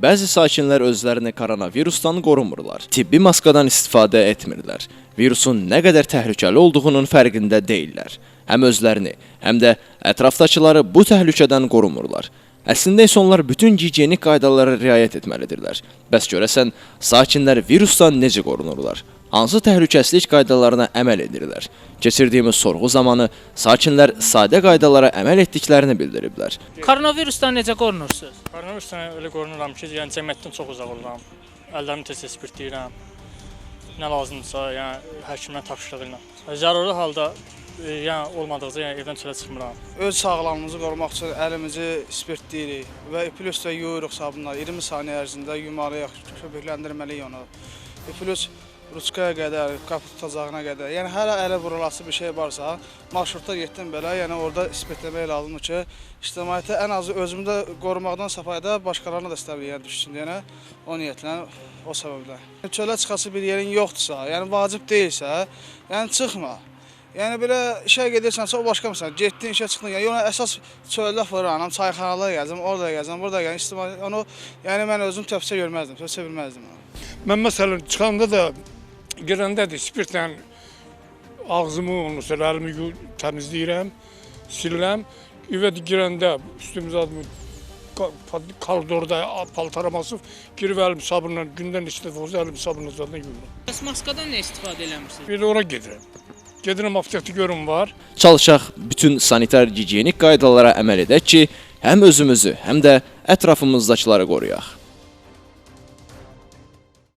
bəzi sakinlər özlərini koronavirusdan qorumurlar. Tibbi maskadan istifadə etmirlər. Virusun nə qədər təhlükəli olduğunun fərqində deyillər. Həm özlərini, həm də ətrafdakıları bu təhlükədən qorumurlar. Əslində isə onlar bütün gigiyenik qaydalara riayət etməlidirlər. Bəs görəsən, sakinlər virusdan necə qorunurlar? Hansı təhlükəsizlik qaydalarına əməl edirlər? Keçirdiyimiz sorğu zamanı sakinlər sadə qaydalara əməl etdiklərini bildiriblər. Koronavirusdan necə qorunursunuz? Koronavirusdan elə qorunuram ki, yəni cəmiyyətdən çox uzaq oluram. Əllərimi tez-tez spirtləyirəm. Nə lazımdırsa, yəni həkimdən tapşırığı ilə. Zəruri halda e, yəni olmadıqca yəni evdən çölə çıxmıram. öz sağlamlığımızı qorumaq üçün əlimizi spirtləyirik və plus da yuyuruq sabunla 20 saniyə ərzində yumalıyıq, köpükləndirməliyik onu. Plus ruçkaya qədər, qapı tutacağına qədər. Yəni hər ələ vurulası bir şey varsa, marşrutda getdim belə, yəni orada spirtləmək lazımdır ki, ictimaiyyətə ən azı özümü də qorumaqdan səfayda başqalarına da istəmir yəni düşsün deyənə o niyyətlə o səbəblə. Çölə çıxası bir yerin yoxdursa, yəni vacib deyilsə, yəni çıxma. Yəni belə işə gedirsənsə o başqa məsələ. Getdin işə çıxdın. Yəni ona əsas çöldə fırlanam, çayxanalara gəzəm, orada gəzəm, burada gəzəm. İstimai onu yəni mən özüm tövsiyə görməzdim, tövsiyə bilməzdim. Mən məsələn çıxanda da girəndə də spirtlə ağzımı, əlimi yu- təmizləyirəm, silirəm. Evə də girəndə üstümüzə adımı koridorda paltaram asıb, girib əlimi sabunla gündən neçə dəfə olsa əlimi sabunla zaten yuyuram. Bəs maskadan nə istifadə eləmirsiniz? Bir də ora gedirəm. Gedirəm aptekdə görüm var. Çalışaq bütün sanitar gigiyenik qaydalara əməl edək ki, həm özümüzü, həm də ətrafımızdakıları qoruyaq.